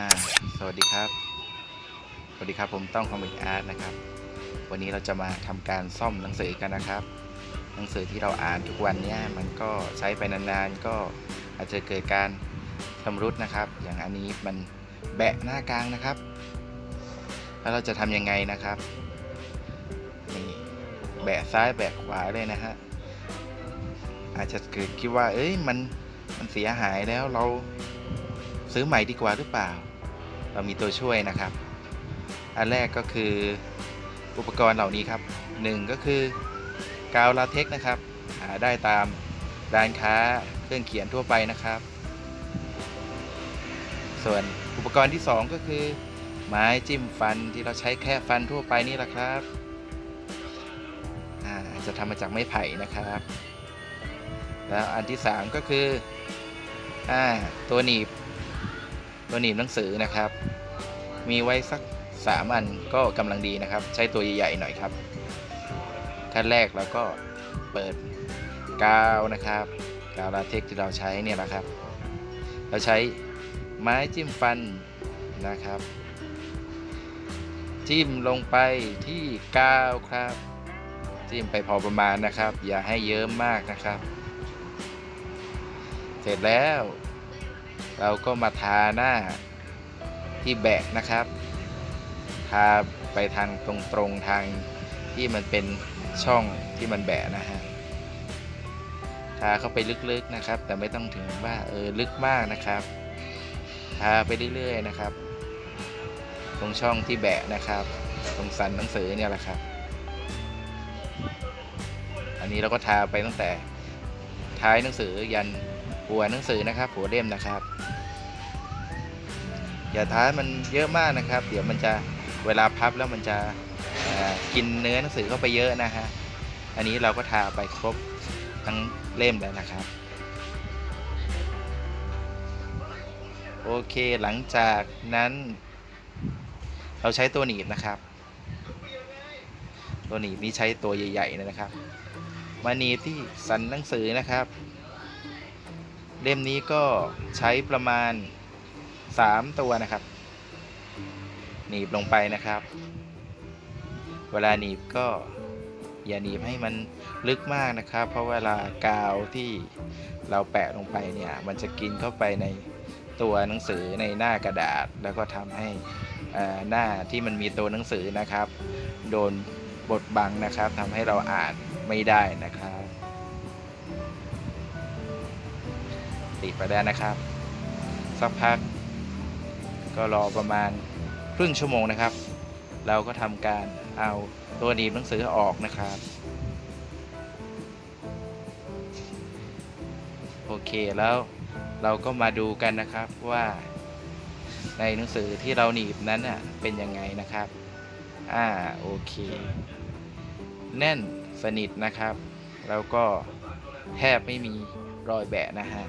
อ่าสวัสดีครับ สวัสดีครับผมต้องคอมิกอาร์ตนะครับ วันนี้เราจะมาทำการซ่อมหนังสือกันนะครับ หนังสือที่เราอ่านทุกวันเนี้ยมันก็ใช้ไปนานๆ ก็อาจจะเกิดการชำรุดนะครับ อย่างอันนี้มันแบะหน้ากลางนะครับ แล้วเราจะทำยังไงนะครับนี่แบะซ้ายแบะขวาเลยนะฮะอาจจะเกิดคิดว่า เอ้ยมันมันเสียหายแล้วเรา ซื้อใหม่ดีกว่าหรือเปล่า เรามีตัวช่วยนะครับ อันแรกก็คืออุปกรณ์เหล่านี้ครับหนึ่งก็คือกาวลาเท็กนะครับ หาได้ตามร้านค้าเครื่องเขียนทั่วไปนะครับ ส่วนอุปกรณ์ที่ 2 ก็คือ ไม้จิ้มฟันที่เราใช้แค่ฟันทั่วไปนี่แหละครับจะทำมาจากไม้ไผ่นะครับ แล้วอันที่ 3 ก็คืออตัวหนีบ ตัวหนีบหนังสือนะครับ มีไว้สัก3อันก็กำลังดีนะครับ ใช้ตัวใหญ่ๆหน่อยครับขั้นแรกเราก็เปิดกาวนะครับกาวลาเท็กที่เราใช้เนี่ยนะครับ เราใช้ไม้จิ้มฟันนะครับ จิ้มลงไปที่กาวครับ จิ้มไปพอประมาณนะครับ อย่าให้เยิ้มมากนะครับ เสร็จแล้ว เราก็มาทาหน้าที่แบะนะครับ ทาไปทางตรงๆทางที่มันเป็นช่องที่มันแบะนะฮะ ทาเข้าไปลึกๆนะครับ แต่ไม่ต้องถึงว่าเออลึกมากนะครับ ทาไปเรื่อยๆนะครับ ตรงช่องที่แบะนะครับ ตรงสันหนังสือเนี่ยแหละครับ อันนี้เราก็ทาไปตั้งแต่ท้ายหนังสือยัน หัวหนังสือนะครับ หัวเล่มนะครับ อย่าท้ามันเยอะมากนะครับ เดี๋ยวมันจะเวลาพับแล้วมันจะกินเนื้อหนังสือเข้าไปเยอะนะฮะอันนี้เราก็ทาไปครบทั้งเล่มแล้วนะครับ โอเคหลังจากนั้น เราใช้ตัวหนีบนะครับ ตัวหนีบนี้ใช้ตัวใหญ่ๆนะครับ มาหนีบที่สันหนังสือนะครับ เล่มนี้ก็ใช้ประมาณ 3 ตัวนะครับ หนีบลงไปนะครับ เวลาหนีบก็อย่าหนีบให้มันลึกมากนะครับ เพราะเวลากาวที่เราแปะลงไปเนี่ย มันจะกินเข้าไปในตัวหนังสือในหน้ากระดาษ แล้วก็ทำให้หน้าที่มันมีตัวหนังสือนะครับ โดนบดบังนะครับทำให้เราอ่านไม่ได้นะครับ ติไปได้นะครับ สักพัก ก็รอประมาณครึ่งชั่วโมงนะครับ เราก็ทำการเอาตัวหนีบหนังสือออกนะครับ โอเคแล้วเราก็มาดูกันนะครับว่า ในหนังสือที่เราหนีบนั้นน่ะเป็นยังไงนะครับ อ่าโอเค แน่นสนิทนะครับ แล้วก็แทบไม่มีรอยแบะนะฮะ